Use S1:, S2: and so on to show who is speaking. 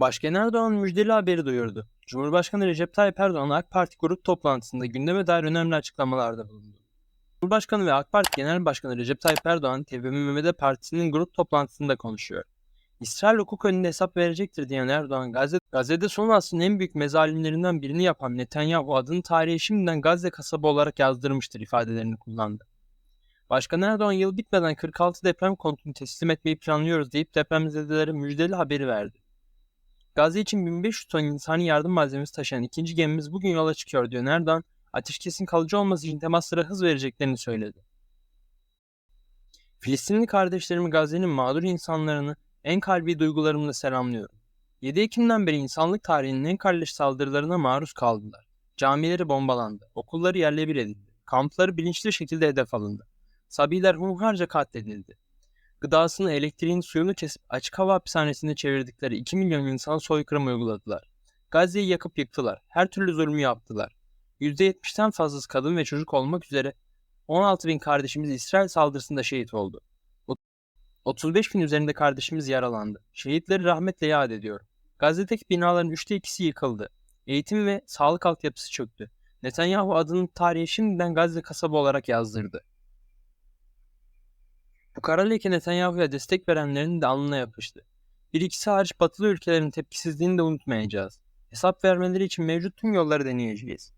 S1: Başkan Erdoğan müjdeli haberi duyurdu. Cumhurbaşkanı Recep Tayyip Erdoğan AK Parti grup toplantısında gündeme dair önemli açıklamalarda bulundu. Cumhurbaşkanı ve AK Parti Genel Başkanı Recep Tayyip Erdoğan TBMM'de partisinin grup toplantısında konuşuyor. İsrail hukuk önünde hesap verecektir diyen Erdoğan, Gazze, Gazze'de son asrın en büyük mezalimlerinden birini yapan Netanyahu adını tarihe şimdiden Gazze kasabı olarak yazdırmıştır ifadelerini kullandı. Başkan Erdoğan yıl bitmeden 46 deprem konutunu teslim etmeyi planlıyoruz deyip depremzedelere müjdeli haberi verdi. Gazze için 1500 ton insani yardım malzemesi taşıyan ikinci gemimiz bugün yola çıkıyor diyor Erdoğan, ateşkesin kalıcı olması için temaslara hız vereceklerini söyledi. Filistinli kardeşlerimi Gazze'nin mağdur insanlarını en kalbi duygularımla selamlıyorum. 7 Ekim'den beri insanlık tarihinin en kardeş saldırılarına maruz kaldılar. Camileri bombalandı, okulları yerle bir edildi, kampları bilinçli şekilde hedef alındı. Sabiler hunharca katledildi. Gıdasını, elektriğini, suyunu kesip açık hava hapishanesine çevirdikleri 2 milyon insan soykırım uyguladılar. Gazze'yi yakıp yıktılar. Her türlü zulmü yaptılar. %70'ten fazlası kadın ve çocuk olmak üzere 16 bin kardeşimiz İsrail saldırısında şehit oldu. 35 bin üzerinde kardeşimiz yaralandı. Şehitleri rahmetle yad ediyorum. Gazze'deki binaların üçte ikisi yıkıldı. Eğitim ve sağlık altyapısı çöktü. Netanyahu adının tarihe şimdiden Gazze kasabı olarak yazdırdı. Bu kara leke Netanyahu'ya destek verenlerin de alnına yapıştı. Bir ikisi hariç batılı ülkelerin tepkisizliğini de unutmayacağız. Hesap vermeleri için mevcut tüm yolları deneyeceğiz.